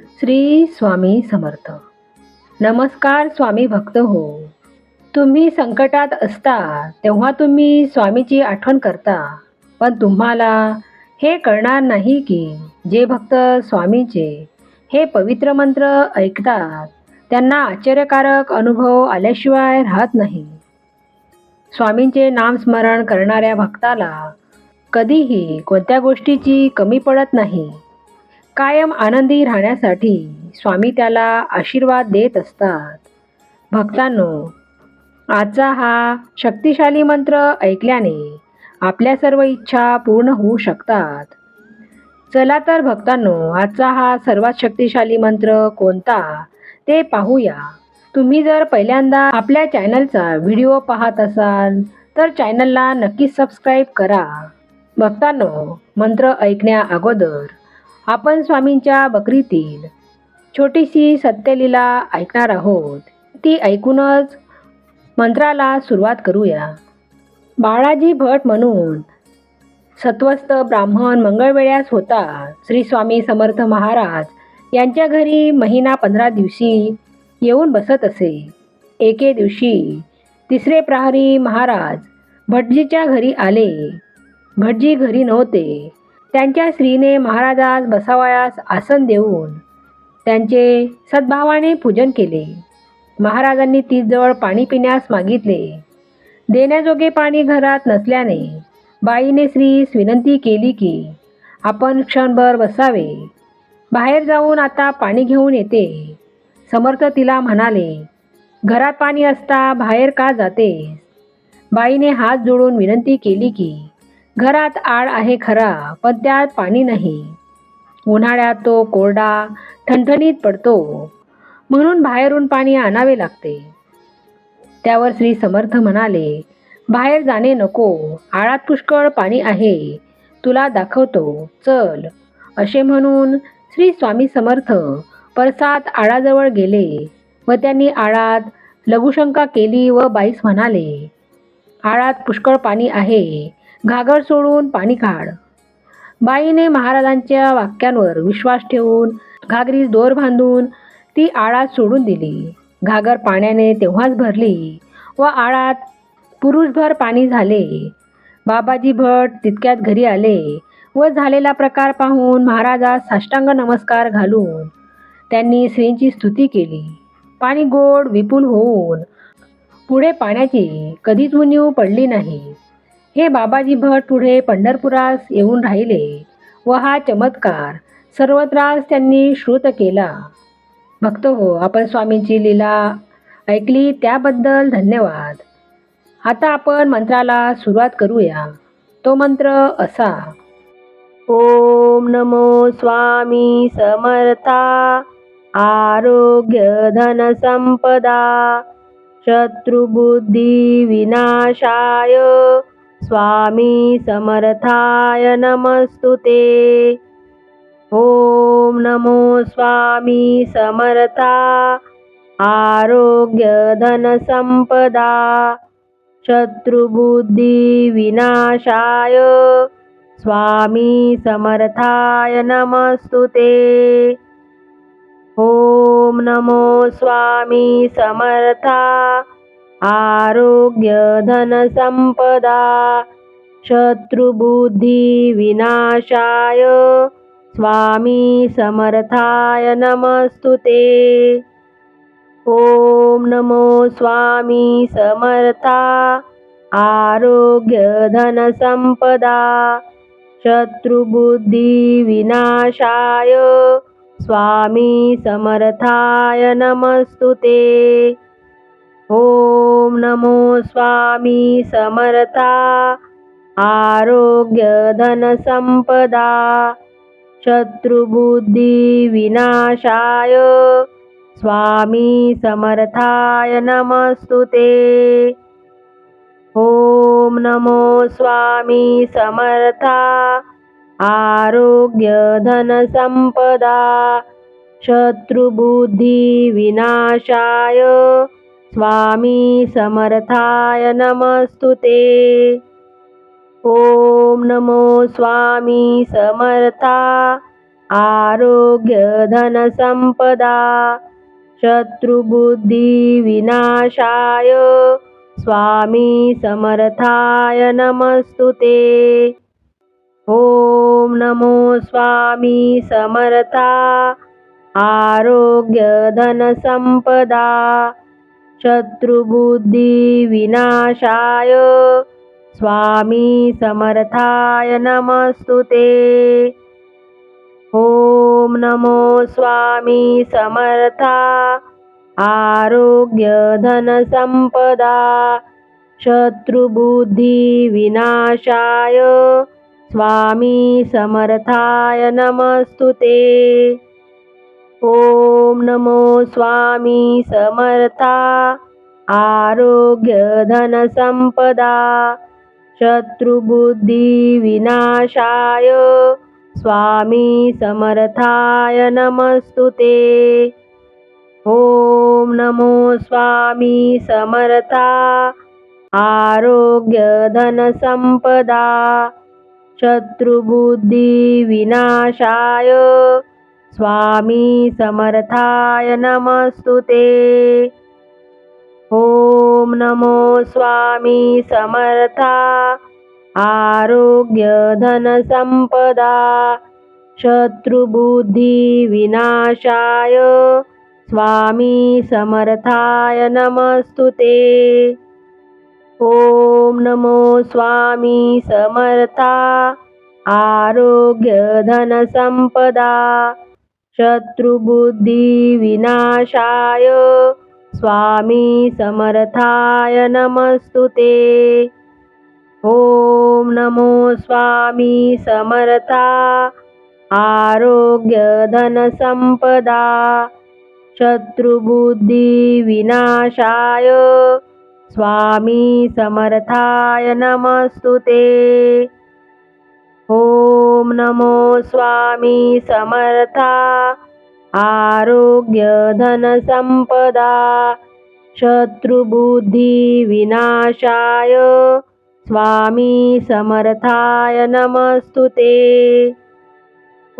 श्री स्वामी समर्थ. नमस्कार स्वामी भक्त हो. तुम्ही संकटात असता तेव्हा तुम्ही स्वामीची आठवण करता. पण तुम्हाला हे कळणार नाही की जे भक्त स्वामीचे हे पवित्र मंत्र ऐकतात त्यांना आश्चर्यकारक अनुभव आल्याशिवाय राहत नाही. स्वामींचे नामस्मरण करणाऱ्या भक्ताला कधीही कोणत्या गोष्टीची कमी पडत नाही. कायम आनंदी राहण्यासाठी स्वामी त्याला आशीर्वाद देत असतात. भक्तांनो आजचा हा शक्तिशाली मंत्र ऐकल्याने आपल्या सर्व इच्छा पूर्ण होऊ शकतात. चला तर भक्तांनो आजचा हा सर्वात शक्तिशाली मंत्र कोणता ते पाहूया. तुम्ही जर पहिल्यांदा आपल्या चॅनलचा व्हिडिओ पाहत असाल तर चॅनलला नक्की सबस्क्राईब करा. भक्तांनो मंत्र ऐकण्या अगोदर आपण स्वामींच्या बकरीतील छोटीशी सत्यलीला ऐकणार आहोत. ती ऐकूनच मंत्राला सुरुवात करूया. बाळाजी भट म्हणून सत्वस्त ब्राह्मण मंगळवेळ्यास होता श्री स्वामी समर्थ महाराज यांच्या घरी महिना पंधरा दिवशी येऊन बसत असे. एके दिवशी तिसरे प्रहरी महाराज भटजीच्या घरी आले. भटजी घरी नव्हते. त्यांच्या स्त्रीने महाराजास बसावयास आसन देऊन त्यांचे सद्भावाने पूजन केले. महाराजांनी तीजवळ पाणी पिण्यास मागितले. देण्याजोगे पाणी घरात नसल्याने बाईने श्रीस विनंती केली की आपण क्षणभर बसावे. बाहेर जाऊन आता पाणी घेऊन येते. समर्थ तिला म्हणाले घरात पाणी असता बाहेर का जाते बाईने हात जोडून विनंती केली की घरात आड आहे खरा पण त्यात पाणी नाही. उन्हाळ्यात तो कोरडा ठणठणीत पडतो. म्हणून बाहेरून पाणी आणावे लागते. त्यावर श्री समर्थ म्हणाले बाहेर जाणे नको आळात पुष्कळ पाणी आहे. तुला दाखवतो चल. असे म्हणून श्री स्वामी समर्थ परसात आळाजवळ गेले व त्यांनी आळात लघुशंका केली व बाईस म्हणाले आळात पुष्कळ पाणी आहे. घागर सोडून पाणी काढ. बाईने महाराजांच्या वाक्यांवर विश्वास ठेवून घागरीस दोर बांधून ती आळात सोडून दिली. घागर पाण्याने तेव्हाच भरली व आळात पुरुषभर पाणी झाले. बाबाजी भट तितक्यात घरी आले व झालेला प्रकार पाहून महाराजास साष्टांग नमस्कार घालून त्यांनी श्रींची स्तुती केली. पाणी गोड विपुल होऊन पुढे पाण्याची कधीच उणीव पडली नाही. हे बाबाजी भट पुढे पंढरपुरास येऊन राहिले व हा चमत्कार सर्वत्रास त्यांनी श्रुत केला. भक्त हो आपण स्वामींची लीला ऐकली त्याबद्दल धन्यवाद. आता आपण मंत्राला सुरुवात करूया. तो मंत्र असा. ओम नमो स्वामी समर्था. आरोग्य धन संपदा. शत्रुबुद्धी विनाशाय. स्वामी समर्थाय नमस्तुते ॐ नमो स्वामी समर्था. आरोग्य धन संपदा. विनाशाय. स्वामी समर्थाय नमस्तुते ॐ नमो स्वामी समर्था. आरोग्य धन संपदा शत्रुबुद्धी विनाशाय स्वामी समर्थाय नमस्तुते ओम नमो स्वामी समर्था आरोग्य धन संपदा शत्रुबुद्धी विनाशाय स्वामी समर्थाय नमस्तुते ओम नमो स्वामी समर्था आरोग्य धन संपदा शत्रुबुद्धी विनाशाय स्वामी समर्थाय नमस्तुते ओम नमो स्वामी समर्था आरोग्य धन संपदा शत्रुबुद्धी विनाशाय स्वामी समर्थाय नमस्तुते ओम नमो स्वामी समर्था. आरोग्य धनसंपदा शत्रुबुद्धिविनाशाय स्वामी समर्थाय नमस्तु ते. ॐ नमो स्वामी समर्था. आरोग्य धनसंपदा शत्रुबुद्धिविनाशाय। स्वामी समर्थाय नमस्तु ते। ॐ नमो स्वामी समर्था। आरोग्यधनसम्पदा शत्रुबुद्धिविनाशाय। स्वामी समर्थाय नमस्तु ते। ओम नमो स्वामी समर्था आरोग्य धनसंपदा शत्रुबुद्धिविनाशाय स्वामी समर्थाय नमस्तु ते. ॐ नमो स्वामी समर्था आरोग्य धनसंपदा शत्रुबुद्धिविनाशाय स्वामी समर्थाय नमस्तु ते। ॐ नमो स्वामी समर्था। आरोग्य धनसंपदा शत्रुबुद्धिविनाशाय स्वामी समर्थाय नमस्तु ते। ॐ नमो स्वामी समर्था। आरोग्य धनसंपदा शत्रुबुद्धिविनाशाय स्वामी समर्थाय नमस्तु ते। ॐ नमो स्वामी समर्था आरोग्यधनसम्पदा शत्रुबुद्धिविनाशाय स्वामी समर्थाय नमस्तु ते। ॐ नमो स्वामी समर्था। आरोग्य धनसंपदा शत्रुबुद्धिविनाशाय स्वामी समर्थाय नमस्तु ते।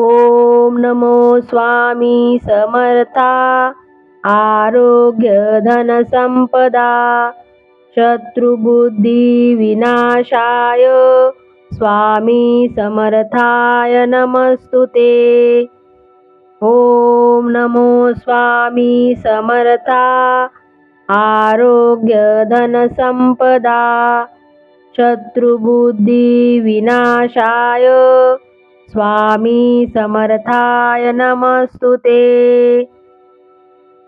ॐ नमो स्वामी समर्था। आरोग्य धनसंपदा शत्रुबुद्धिविनाशाय स्वामी समर्थाय नमस्तु ते. ॐ नमो स्वामी समर्था. आरोग्य धनसम्पदा शत्रुबुद्धिविनाशाय स्वामी समर्थाय नमस्तु ते.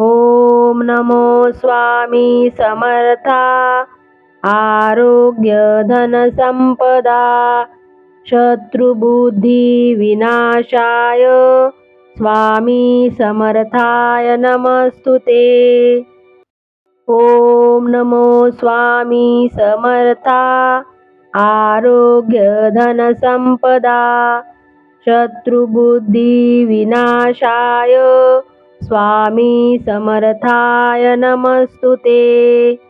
ॐ नमो स्वामी समर्था. आरोग्य धनसंपदा शत्रुबुद्धिविनाशाय स्वामी समर्थाय नमस्तु ते। ॐ नमो स्वामी समर्था आरोग्य धनसंपदा शत्रुबुद्धिविनाशाय स्वामी समर्थाय नमस्तु ते।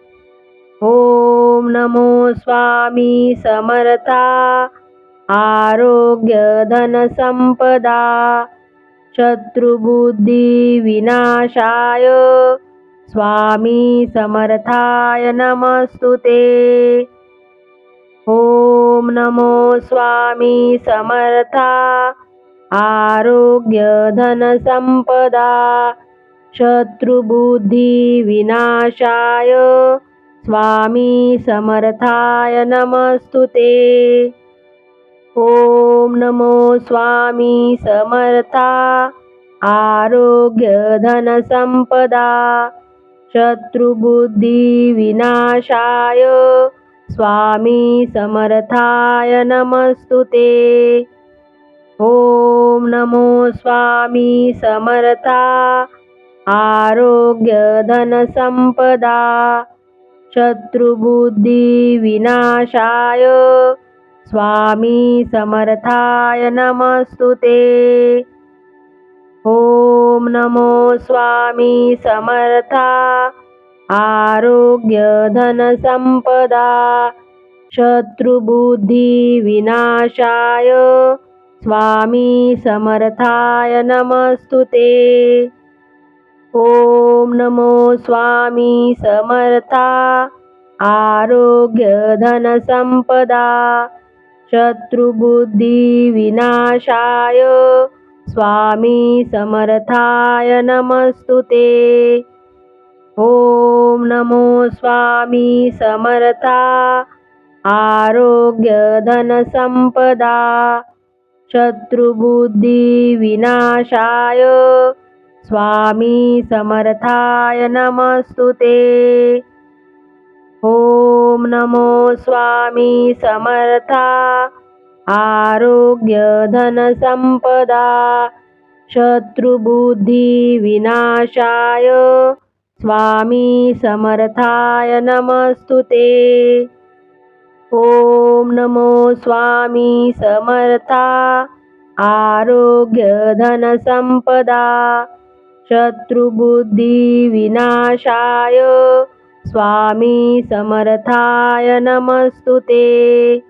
ॐ नमो स्वामी समर्था आरोग्य धनसंपदा शत्रुबुद्धिविनाशाय स्वामी समर्थाय नमस्तु ते। ॐ नमो स्वामी समर्था आरोग्य धनसंपदा शत्रुबुद्धिविनाशाय स्वामी समर्थाय नमस्तु ते. ॐ नमो स्वामी समर्था. आरोग्य धनसम्पदा शत्रुबुद्धिविनाशाय स्वामी समर्थाय नमस्तु ते. ॐ नमो स्वामी समर्था. आरोग्य धनसम्पदा शत्रुबुद्धिविनाशाय। स्वामी समर्थाय नमस्तु ते। ॐ नमो स्वामी समर्था। आरोग्यधनसम्पदा शत्रुबुद्धिविनाशाय। स्वामी समर्थाय नमस्तु ते। ओम नमो स्वामी समर्था आरोग्य धन संपदा शत्रुबुद्धी विनाशाय स्वामी समर्थाय नमस्तु ते। ओम नमो स्वामी समर्था आरोग्य धन संपदा शत्रुबुद्धी विनाशाय स्वामी समर्थाय नमस्तु ते. ओम नमो स्वामी समर्था. आरोग्य धन संपदा. शत्रुबुद्धी विनाशाय. स्वामी समर्थाय नमस्तु ते. ओम नमो स्वामी समर्था. आरोग्य शत्रुबुद्धिविनाशाय। स्वामी समर्थाय नमस्तु ते।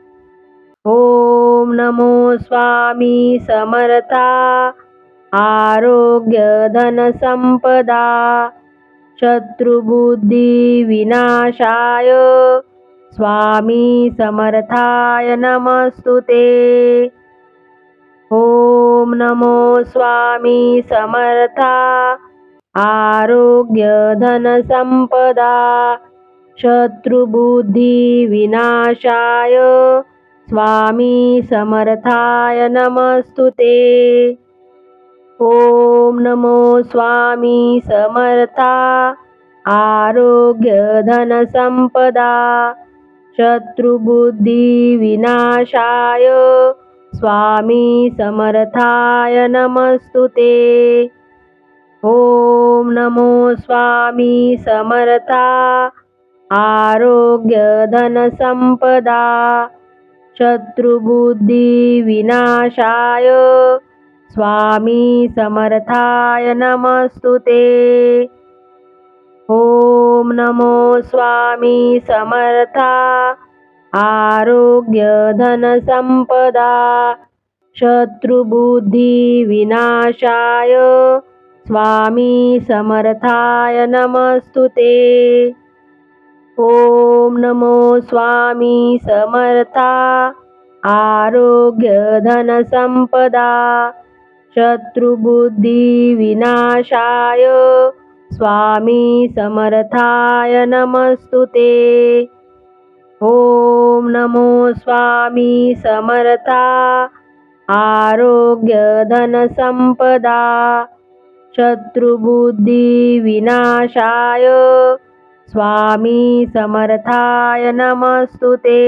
ॐ नमो स्वामी समर्था। आरोग्य शत्रुबुद्धिविनाशाय। विनाशाय स्वामी समर्थाय नमस्तु ते। ओम नमो स्वामी समर्था आरोग्य धन संपदा शत्रुबुद्धी विनाशाय स्वामी समर्थाय नमस्तु ते। ओम नमो स्वामी समर्था आरोग्य धन संपदा शत्रुबुद्धी विनाशाय स्वामी समर्थाय नमस्तु ते. ॐ नमो स्वामी समर्था. आरोग्य धनसम्पदा शत्रुबुद्धिविनाशाय स्वामी समर्थाय नमस्तु ते. ॐ नमो स्वामी समर्था. आरोग्य धन संपदा शत्रुबुद्धी विनाशाय। स्वामी समर्थाय नमस्तु ते। ओम नमो स्वामी समर्था। आरोग्य धन संपदा शत्रुबुद्धी विनाशाय। स्वामी समर्थाय नमस्तु ते। ओम नमो स्वामी समर्था आरोग्य धन संपदा शत्रुबुद्धी विनाशाय स्वामी समर्थाय नमस्तु ते।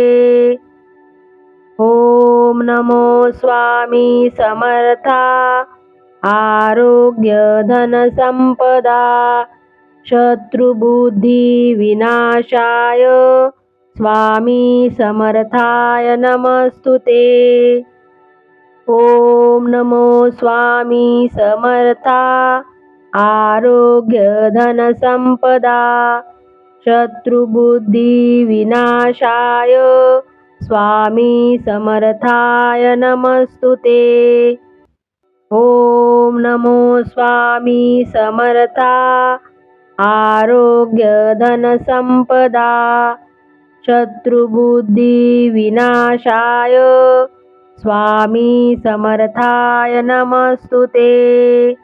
ओम नमो स्वामी समर्था आरोग्य धन संपदा शत्रुबुद्धी विनाशाय स्वामी समर्थाय नमस्तु ते. ॐ नमो स्वामी समर्था. आरोग्य धन संपदा. स्वामी समर्थाय नमस्तु ते. ॐ नमो स्वामी समर्था. आरोग्य शत्रुबुद्धिविनाशाय। स्वामी समर्थाय नमस्तु ते।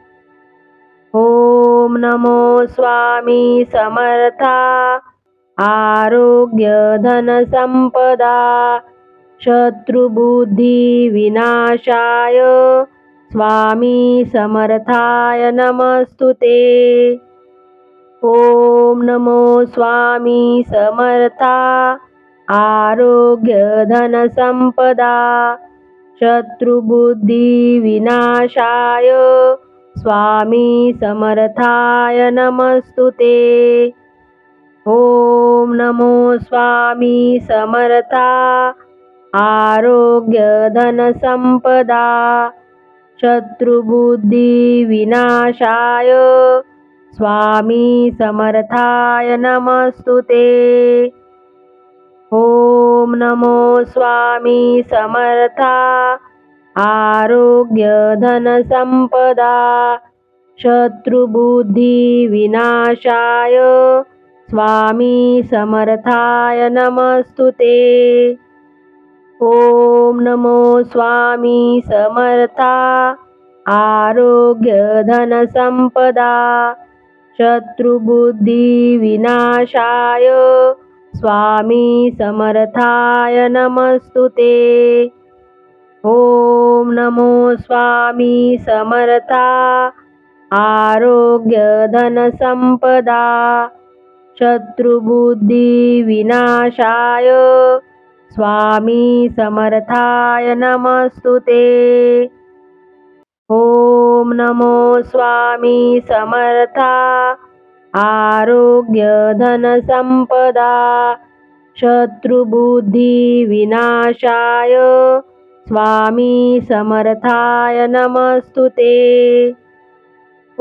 ओम नमो स्वामी समर्था। आरोग्य धन विनाशाय स्वामी समर्थाय नमस्तु ते। ओम नमो स्वामी समर्था आरोग्य धन संपदा शत्रुबुद्धी विनाशाय स्वामी समर्थाय नमस्तु ते. ओम नमो स्वामी समर्था आरोग्य धन संपदा शत्रुबुद्धी विनाशाय स्वामी समर्थाय नमस्तु ते। ओम नमो स्वामी समर्था। आरोग्य धनसंपदा शत्रुबुद्धिविनाशाय स्वामी समर्थाय नमस्तु ते। ॐ नमो स्वामी समर्था। आरोग्य धनसंपदा शत्रुबुद्धिविनाशाय। स्वामी समर्थाय नमस्तु ते। ॐ नमो स्वामी समर्था। आरोग्यधनसम्पदा। शत्रुबुद्धिविनाशाय। स्वामी समर्थाय नमस्तु ते। ॐ नमो स्वामी समर्था आरोग्य धनसंपदा शत्रुबुद्धिविनाशाय स्वामी समर्थाय नमस्तु ते।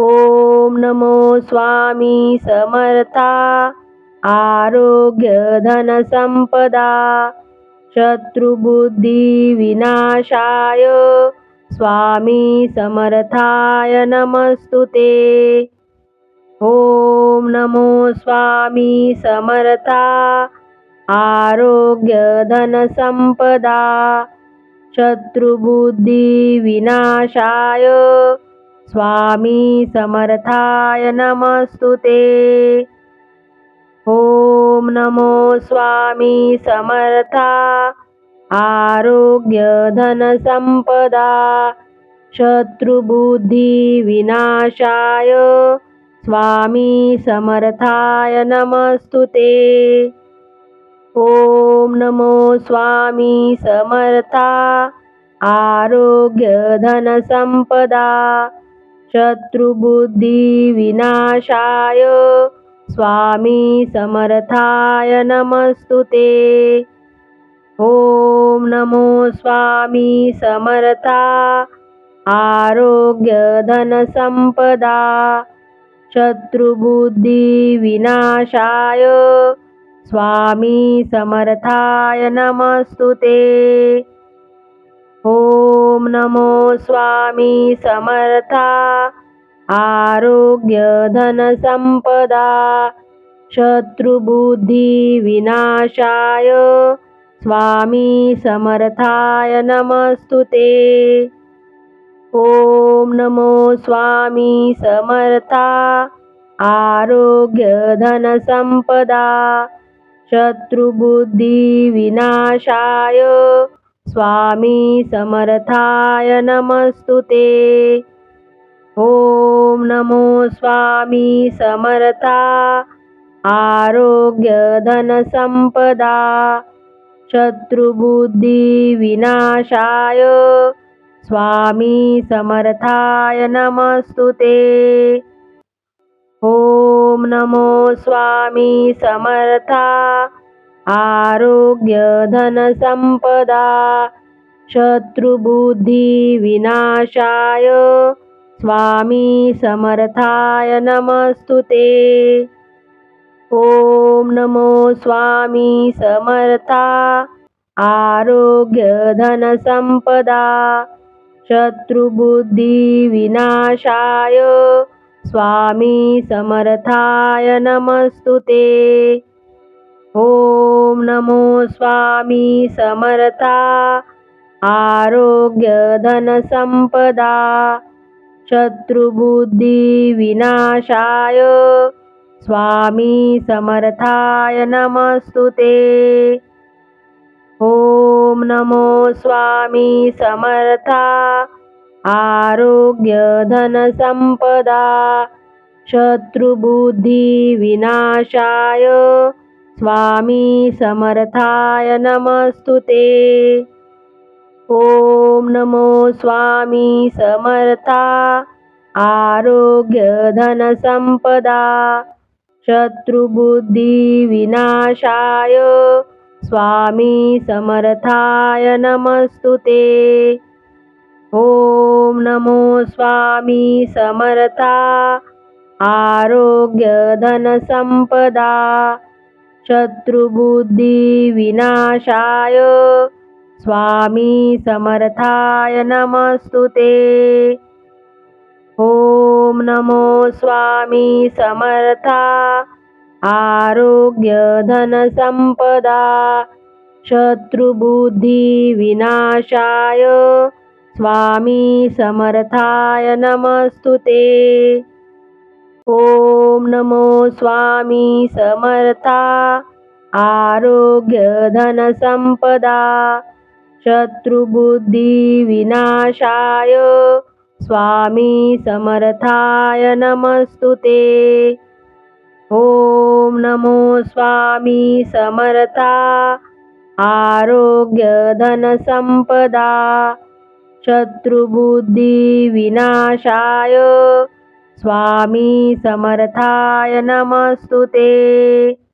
ॐ नमो स्वामी समर्था आरोग्य धनसंपदा शत्रुबुद्धिविनाशाय स्वामी समर्थाय नमस्तु ते. ॐ नमो स्वामी समर्था. आरोग्य धनसम्पदा शत्रुबुद्धिविनाशाय स्वामी समर्थाय नमस्तु ते. ॐ नमो स्वामी समर्था. आरोग्य धनसम्पदा शत्रुबुद्धिविनाशाय स्वामी समर्थाय नमस्तु ते। ॐ नमो स्वामी समर्था आरोग्य धनसंपदा शत्रुबुद्धिविनाशाय स्वामी समर्थाय नमस्तु ते। ॐ नमो स्वामी समर्था आरोग्य धनसंपदा शत्रुबुद्धिविनाशाय स्वामी समर्थाय नमस्तु ते। ॐ नमो स्वामी समर्था आरोग्य धनसंपदा शत्रुबुद्धिविनाशाय स्वामी समर्थाय नमस्तु ते. ॐ नमो स्वामी समर्था. आरोग्य धनसंपदा शत्रुबुद्धिविनाशाय स्वामी समर्थाय नमस्तु ते. ॐ नमो स्वामी समर्था. आरोग्य धनसंपदा शत्रुबुद्धिविनाशाय। स्वामी समर्थाय नमस्तु ते। ॐ नमो स्वामी समर्था। आरोग्यधनसम्पदा शत्रुबुद्धिविनाशाय। स्वामी समर्थाय नमस्तु ते। ओम नमो स्वामी समर्था आरोग्य धनसंपदा शत्रुबुद्धिविनाशाय स्वामी समर्थाय नमस्तु ते. ॐ नमो स्वामी समर्था आरोग्य धनसंपदा शत्रुबुद्धिविनाशाय स्वामी समर्थाय नमस्तु ते। ॐ नमो स्वामी समर्था। आरोग्य धनसंपदा शत्रुबुद्धिविनाशाय स्वामी समर्थाय नमस्तु ते। ॐ नमो स्वामी समर्था। आरोग्य धनसंपदा शत्रुबुद्धिविनाशाय। स्वामी समर्थाय नमस्तु ते। ॐ नमो स्वामी समर्था। आरोग्यधनसम्पदा। शत्रुबुद्धिविनाशाय। स्वामी समर्थाय नमस्तु ते। ॐ नमो स्वामी समर्था आरोग्य धनसंपदा शत्रुबुद्धिविनाशाय स्वामी समर्थाय नमस्तु ते. ॐ नमो स्वामी समर्था आरोग्य धनसंपदा शत्रुबुद्धिविनाशाय स्वामी समर्थाय नमस्तु ते. ॐ नमो स्वामी समर्था. आरोग्यधनसम्पदा शत्रुबुद्धिविनाशाय स्वामी समर्थाय नमस्तु ते.